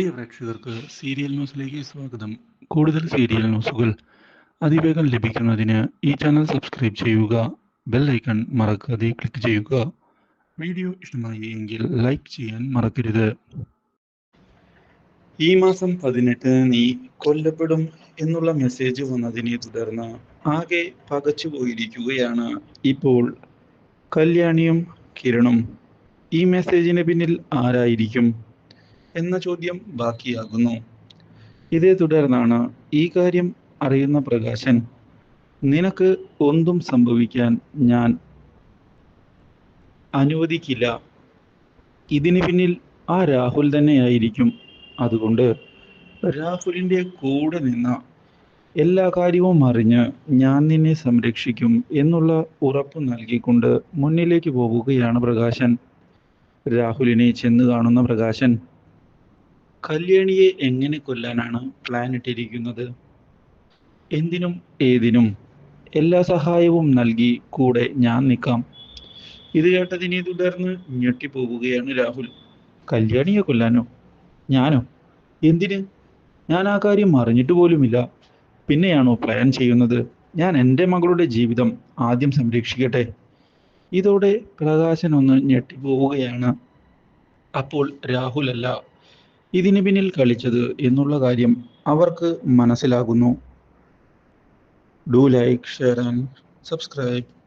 പ്രിയ പ്രേക്ഷകർക്ക് സീരിയൽ ന്യൂസിലേക്ക് സ്വാഗതം. കൂടുതൽ സീരിയൽ ന്യൂസുകൾ അതിവേഗം ലഭിക്കുന്നതിന് ഈ ചാനൽ സബ്സ്ക്രൈബ് ചെയ്യുക ബെൽ ഐക്കൺ മറക്കാതെ ക്ലിക്ക് ചെയ്യുക. വീഡിയോ ഇഷ്ടമായി എങ്കിൽ ലൈക്ക് ചെയ്യാൻ മറക്കരുത്. ഈ മാസം പതിനെട്ടിന് നീ കൊല്ലപ്പെടും എന്നുള്ള മെസ്സേജ് വന്നതിനെ തുടർന്ന് ആകെ പകച്ചു പോയിരിക്കുകയാണ് ഇപ്പോൾ കല്യാണിയും കിരണും. ഈ മെസ്സേജിന് പിന്നിൽ ആരായിരിക്കും? എന്ന ചോദ്യം ബാക്കിയാകുന്നു. ഇതേ തുടർന്നാണ് ഈ കാര്യം അറിയുന്ന പ്രകാശൻ നിനക്ക് ഒന്നും സംഭവിക്കാൻ ഞാൻ അനുവദിക്കില്ല. ഇതിന് പിന്നിൽ ആ രാഹുൽ തന്നെയായിരിക്കും. അതുകൊണ്ട് രാഹുലിന്റെ കൂടെ നിന്ന എല്ലാ കാര്യവും അറിഞ്ഞ് ഞാൻ നിന്നെ സംരക്ഷിക്കും എന്നുള്ള ഉറപ്പ് നൽകിക്കൊണ്ട് മുന്നിലേക്ക് പോവുകയാണ് പ്രകാശൻ. രാഹുലിനെ ചെന്ന് കാണുന്ന പ്രകാശൻ കല്യാണിയെ എങ്ങനെ കൊല്ലാനാണ് പ്ലാൻ ഇട്ടിരിക്കുന്നത്? എന്തിനും ഏതിനും എല്ലാ സഹായവും നൽകി കൂടെ ഞാൻ നിൽക്കാം. ഇത് കേട്ടതിനെ തുടർന്ന് ഞെട്ടിപ്പോവുകയാണ് രാഹുൽ. കല്യാണിയെ കൊല്ലാനോ? ഞാനോ? എന്തിന്? ഞാൻ ആ കാര്യം അറിഞ്ഞിട്ട് പോലുമില്ല. പിന്നെയാണോ പ്ലാൻ ചെയ്യുന്നത്? ഞാൻ എന്റെ മകളുടെ ജീവിതം ആദ്യം സംരക്ഷിക്കട്ടെ. ഇതോടെ പ്രകാശൻ ഒന്ന് ഞെട്ടിപ്പോവുകയാണ്. അപ്പോൾ രാഹുൽ അല്ല ഇതിന് പിന്നിൽ കളിച്ചത് എന്നുള്ള കാര്യം അവർക്ക് മനസ്സിലാകുന്നു. Do like share and subscribe